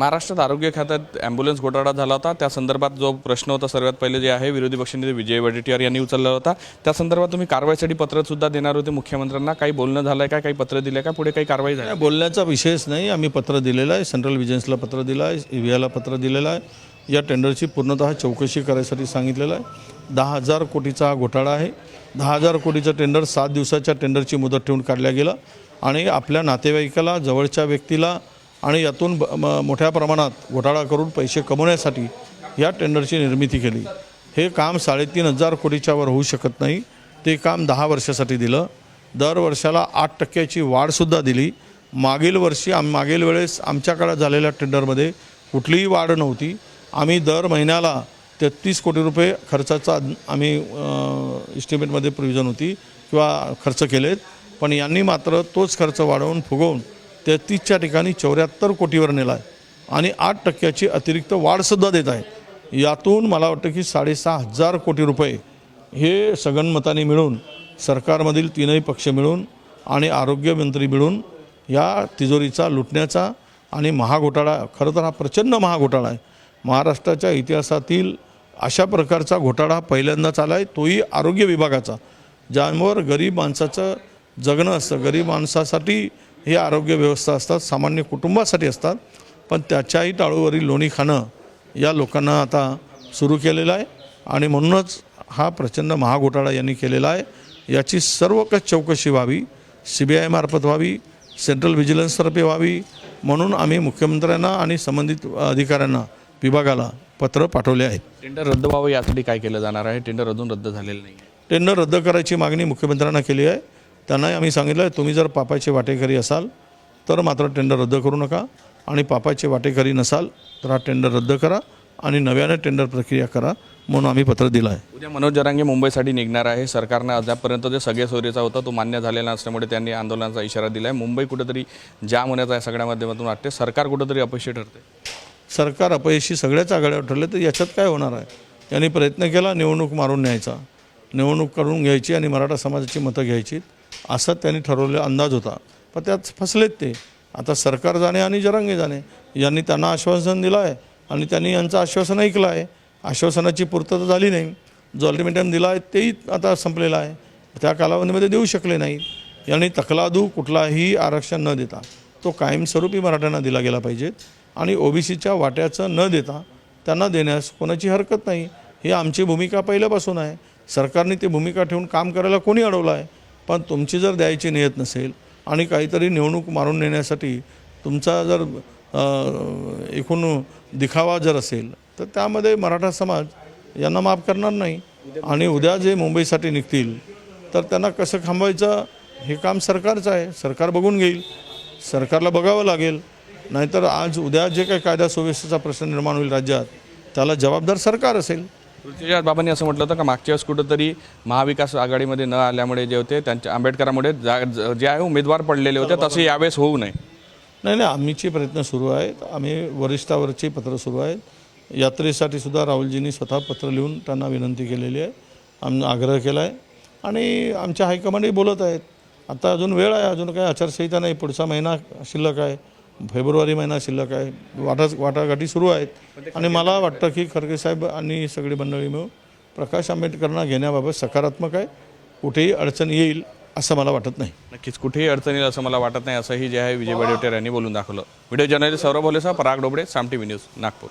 महाराष्ट्रात आरोग्य खात्यात ॲम्ब्युलन्स घोटाळा झाला होता. त्या संदर्भात जो प्रश्न होता सर्वात पहिले जे आहे विरोधी पक्षनेते विजय वडेट्टीवार यांनी उचलला होता. त्या संदर्भात तुम्ही कारवाईसाठी पत्रसुद्धा देणार होते मुख्यमंत्र्यांना. काही बोलणं झालं आहे का? काही पत्र दिलं का? पुढे काही कारवाई झाली. बोलण्याचा विषयच नाही. आम्ही पत्र दिलेलं आहे. सेंट्रल विजन्सला पत्र दिलं आहे ईव्हीआयला पत्र दिलेलं आहे. या टेंडरची पूर्णतः चौकशी करायसाठी सांगितलेलं आहे. दहा हजार कोटीचा हा घोटाळा आहे. दहा हजार कोटीचं टेंडर सात दिवसाच्या टेंडरची मुदत ठेवून काढल्या गेलं. आणि आपल्या नातेवाईकाला जवळच्या व्यक्तीला आणि यातून ब- म- मोठ्या प्रमाणात घोटाळा करून पैसे कमवण्यासाठी या टेंडरची निर्मिती केली. हे काम साडेतीन हजार कोटीच्यावर होऊ शकत नाही. ते काम दहा वर्षासाठी दिलं. दर वर्षाला आठ टक्क्याची वाढसुद्धा दिली. मागील वर्षी आम मागील वेळेस आमच्याकडे झालेल्या टेंडरमध्ये कुठलीही वाढ नव्हती. आम्ही दर महिन्याला तेहतीस कोटी रुपये खर्चाचा आम्ही इस्टिमेटमध्ये प्रोविजन होती किंवा खर्च केलेत. पण यांनी मात्र तोच खर्च वाढवून फुगवून तेहतीसच्या ठिकाणी चौऱ्याहत्तर कोटीवर नेला आहे. आणि आठ टक्क्याची अतिरिक्त वाढसुद्धा देत आहे. यातून मला वाटतं की साडेसहा हजार कोटी रुपये हे सगनमताने मिळून सरकारमधील तीनही पक्ष मिळून आणि आरोग्यमंत्री मिळून या तिजोरीचा लुटण्याचा आणि महाघोटाळा खरं तर हा प्रचंड महाघोटाळा आहे. महाराष्ट्राच्या इतिहासातील अशा प्रकारचा घोटाळा पहिल्यांदाच आला आहे तोही आरोग्य विभागाचा. ज्यावर गरीब माणसाचं जगणं असतं. गरीब माणसासाठी हे आरोग्य व्यवस्था असतात सामान्य कुटुंबासाठी असतात पण त्याच्याही टाळूवरील लोणी खाणं या लोकांना आता सुरू केलेलं आहे आणि म्हणूनच हा प्रचंड महाघोटाळा यांनी केलेला आहे. याची सर्वकष चौकशी व्हावी सी बी आयमार्फत व्हावी सेंट्रल व्हिजिलन्सतर्फे व्हावी म्हणून आम्ही मुख्यमंत्र्यांना आणि संबंधित अधिकाऱ्यांना विभागाला पत्र पाठवले आहे टेंडर रद्द व्हावं यासाठी काय केलं जाणार आहे? टेंडर अजून रद्द झालेलं नाही टेंडर रद्द करायची मागणी मुख्यमंत्र्यांना केली आहे. त्यांनाही आम्ही सांगितलं आहे तुम्ही जर पापाचे वाटेकरी असाल तर मात्र टेंडर रद्द करू नका. आणि पापाचे वाटेकरी नसाल तर हा टेंडर रद्द करा आणि नव्याने टेंडर प्रक्रिया करा म्हणून आम्ही पत्र दिलं आहे उद्या मनोज जरांगे मुंबईसाठी निघणार आहे. सरकारनं अद्यापपर्यंत जे सगळे सोयीचा होता तो मान्य झालेला नसल्यामुळे त्यांनी आंदोलनाचा इशारा दिला आहे मुंबई कुठेतरी जाम होण्याचा या सगळ्या माध्यमातून वाटते सरकार कुठेतरी अपयशी ठरते सरकार अपयशी सगळ्याच आघाड्यावर ठरले तर याच्यात काय होणार आहे? त्यांनी प्रयत्न केला निवडणूक मारून न्यायचा. निवडणूक करून घ्यायची आणि मराठा समाजाची मतं घ्यायची असं त्यांनी ठरवलेला अंदाज होता. पण त्यात फसलेत ते. आता सरकार जाणे आणि जरांगे जाणे. यांनी त्यांना आश्वासन दिलं आहे आणि त्यांनी यांचं आश्वासन ऐकलं आहे. आश्वासनाची पूर्तता झाली नाही. जो अल्टिमेटम दिला आहे तेही आता संपलेला आहे. त्या कालावधीमध्ये देऊ शकले नाहीत यांनी तकलादू कुठलाही आरक्षण न देता तो कायमस्वरूपी मराठ्यांना दिला गेला पाहिजे आणि ओबीसीच्या वाट्याचं न देता त्यांना देण्यास कोणाची हरकत नाही. ही आमची भूमिका पहिल्यापासून आहे. सरकारने ती भूमिका ठेवून काम करायला कोणी अडवलं आहे? पण तुमची जर द्यायची नियत नसेल आणि काहीतरी निवडणूक मारून नेण्यासाठी तुमचा जर एकूण दिखावा जर असेल तर त्यामध्ये मराठा समाज यांना माफ करणार नाही. आणि उद्या जे मुंबईसाठी निघतील तर त्यांना कसं थांबवायचं? हे काम सरकारचं आहे. सरकार बघून घेईल. सरकारला बघावं लागेल. नाहीतर आज उद्या जे काही कायदा सुव्यवस्थेचा प्रश्न निर्माण होईल राज्यात त्याला जबाबदार सरकार असेल. पृथ्वीराज बाबांनी असं म्हटलं होतं का मागच्या वेळेस कुठंतरी महाविकास आघाडीमध्ये न आल्यामुळे जे होते त्यांच्या आंबेडकरामुळे जा- आहे उमेदवार पडलेले होते. तसे यावेळेस होऊ नये. नाही नाही आम्हीचे प्रयत्न सुरू आहेत. आम्ही वरिष्ठावरचे पत्र सुरू आहेत. यात्रेसाठी सुद्धा राहुलजींनी स्वतः पत्र लिहून त्यांना विनंती केलेली आहे. आम आग्रह केला आहे आणि आमच्या हायकमांडही बोलत आहेत. आता अजून वेळ आहे. अजून काही आचारसंहिता नाही. पुढचा महिना शिल्लक आहे. फेब्रुवारी महिना शिल्लक आहे. वाटा वाटाघाटी सुरू आहेत. आणि मला वाटतं की खरगे साहेब आणि सगळी मंडळी मिळून प्रकाश आंबेडकरांना घेण्याबाबत सकारात्मक आहे. कुठेही अडचण येईल असं मला वाटत नाही. नक्कीच कुठेही अडचण येईल असं मला वाटत नाही. असंही जे आहे विजय वडेट्टीवार यांनी बोलून दाखवलं. Video journalist Saurabh भोलेसह Parag Dobde Saam T V news Nagpur.